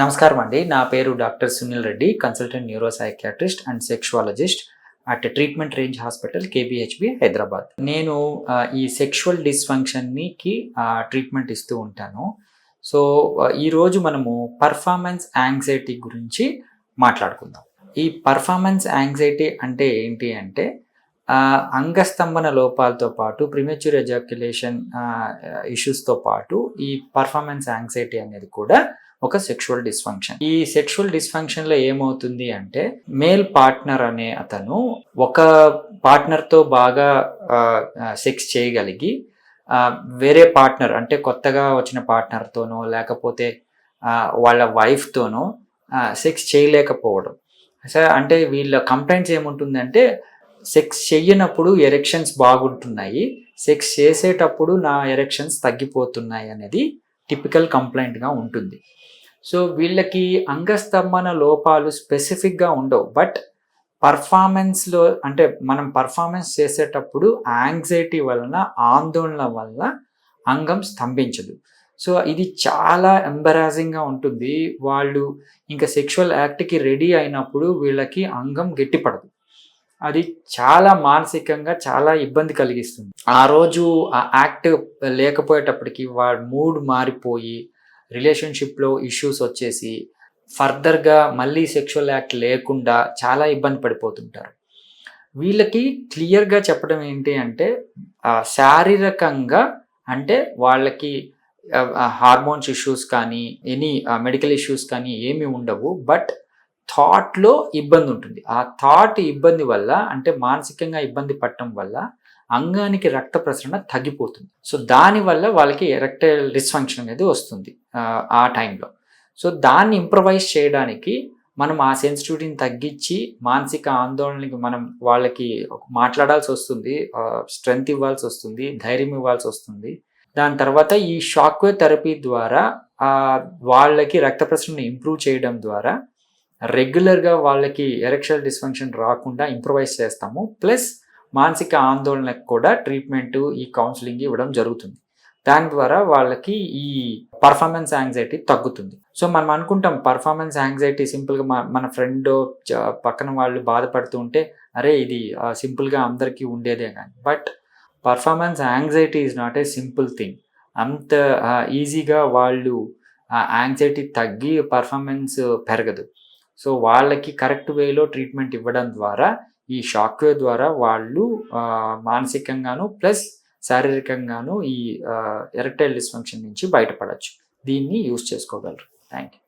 నమస్కారం అండి. నా పేరు doctor Sunil Reddy consultant neuropsychiatrist and sexologist at Treatment Range Hospital KBHB Hyderabad. నేను ఈ సెక్షువల్ డిస్ఫంక్షన్కి ట్రీట్మెంట్ ఇస్తూ ఉంటాను. సో ఈరోజు మనము పర్ఫార్మెన్స్ యాంగ్జైటీ గురించి మాట్లాడుకుందాం. ఈ పర్ఫార్మెన్స్ యాంగ్జైటీ అంటే ఏంటి అంటే అంగస్తంభన లోపాలతో పాటు ప్రిమెచ్యూర్ ఎజాక్యులేషన్ ఇష్యూస్తో పాటు ఈ పర్ఫార్మెన్స్ యాంగ్జైటీ అనేది కూడా ఒక సెక్షువల్ డిస్ఫంక్షన్ ఈ సెక్షువల్ డిస్ఫంక్షన్లో ఏమవుతుంది అంటే మేల్ పార్ట్నర్ అనే అతను ఒక పార్ట్నర్తో బాగా సెక్స్ చేయగలిగి వేరే పార్ట్నర్ అంటే కొత్తగా వచ్చిన పార్ట్నర్తోనో లేకపోతే వాళ్ళ వైఫ్తోనో సెక్స్ చేయలేకపోవడం. సరే అంటే వీళ్ళ కంప్లైంట్స్ ఏముంటుందంటే సెక్స్ చెయ్యనప్పుడు ఎరెక్షన్స్ బాగుంటున్నాయి సెక్స్ చేసేటప్పుడు నా ఎరెక్షన్స్ తగ్గిపోతున్నాయి అనేది టిపికల్ కంప్లైంట్గా ఉంటుంది. సో వీళ్ళకి అంగస్తంభన లోపాలు స్పెసిఫిక్గా ఉండవు. బట్ పర్ఫార్మెన్స్లో అంటే మనం పర్ఫార్మెన్స్ చేసేటప్పుడు యాంగ్జైటీ వలన ఆందోళన వల్ల అంగం స్తంభించదు. సో ఇది చాలా ఎంబరాజింగ్గా ఉంటుంది. వాళ్ళు ఇంకా సెక్షువల్ యాక్ట్కి రెడీ అయినప్పుడు వీళ్ళకి అంగం గట్టిపడదు. అది చాలా మానసికంగా చాలా ఇబ్బంది కలిగిస్తుంది. ఆ రోజు ఆ యాక్ట్ లేకపోయేటప్పటికి వాడు మూడ్ మారిపోయి రిలేషన్షిప్లో ఇష్యూస్ వచ్చేసి ఫర్దర్గా మళ్ళీ సెక్షువల్ యాక్ట్ లేకుండా చాలా ఇబ్బంది పడిపోతుంటారు. వీళ్ళకి క్లియర్గా చెప్పడం ఏంటి అంటే శారీరకంగా అంటే వాళ్ళకి హార్మోన్స్ ఇష్యూస్ కానీ ఎనీ మెడికల్ ఇష్యూస్ కానీ ఏమీ ఉండవు. బట్ థాట్లో ఇబ్బంది ఉంటుంది. ఆ థాట్ ఇబ్బంది వల్ల అంటే మానసికంగా ఇబ్బంది పడటం వల్ల అంగానికి రక్త ప్రసరణ తగ్గిపోతుంది. సో దానివల్ల వాళ్ళకి ఎరెక్టైల్ డిస్ఫంక్షన్ అనేది వస్తుంది ఆ, టైంలో. సో దాన్ని ఇంప్రవైజ్ చేయడానికి మనం ఆ సెన్సిటివిటీని తగ్గించి మానసిక ఆందోళనకి మనం వాళ్ళకి మాట్లాడాల్సి వస్తుంది స్ట్రెంగ్త్ ఇవ్వాల్సి వస్తుంది ధైర్యం ఇవ్వాల్సి వస్తుంది. దాని తర్వాత ఈ షాక్వేవ్ థెరపీ ద్వారా వాళ్ళకి రక్త ప్రసరణ ఇంప్రూవ్ చేయడం ద్వారా రెగ్యులర్గా వాళ్ళకి ఎరెక్షల్ డిస్ఫంక్షన్ రాకుండా ఇంప్రవైజ్ చేస్తాము. ప్లస్ మానసిక ఆందోళనకు కూడా ట్రీట్మెంట్ ఈ కౌన్సిలింగ్ ఇవ్వడం జరుగుతుంది. దాని ద్వారా వాళ్ళకి ఈ పర్ఫార్మెన్స్ యాంగ్జైటీ తగ్గుతుంది. సో మనం అనుకుంటాం పర్ఫార్మెన్స్ యాంగ్జైటీ సింపుల్గా మన ఫ్రెండ్ పక్కన వాళ్ళు బాధపడుతూ ఉంటే అరే ఇది సింపుల్గా అందరికీ ఉండేదే కానీ but performance anxiety is not a simple thing. అంత ఈజీగా వాళ్ళు యాంగ్జైటీ తగ్గి పర్ఫార్మెన్స్ పెరగదు. సో వాళ్ళకి కరెక్ట్ వేలో ట్రీట్మెంట్ ఇవ్వడం ద్వారా ఈ షాక్వేవ్ ద్వారా వాళ్ళు మానసికంగాను ప్లస్ శారీరకంగాను ఈ ఎరక్టైల్ డిస్ఫంక్షన్ నుంచి బయటపడచ్చు. దీన్ని యూస్ చేసుకోగలరు. Thank you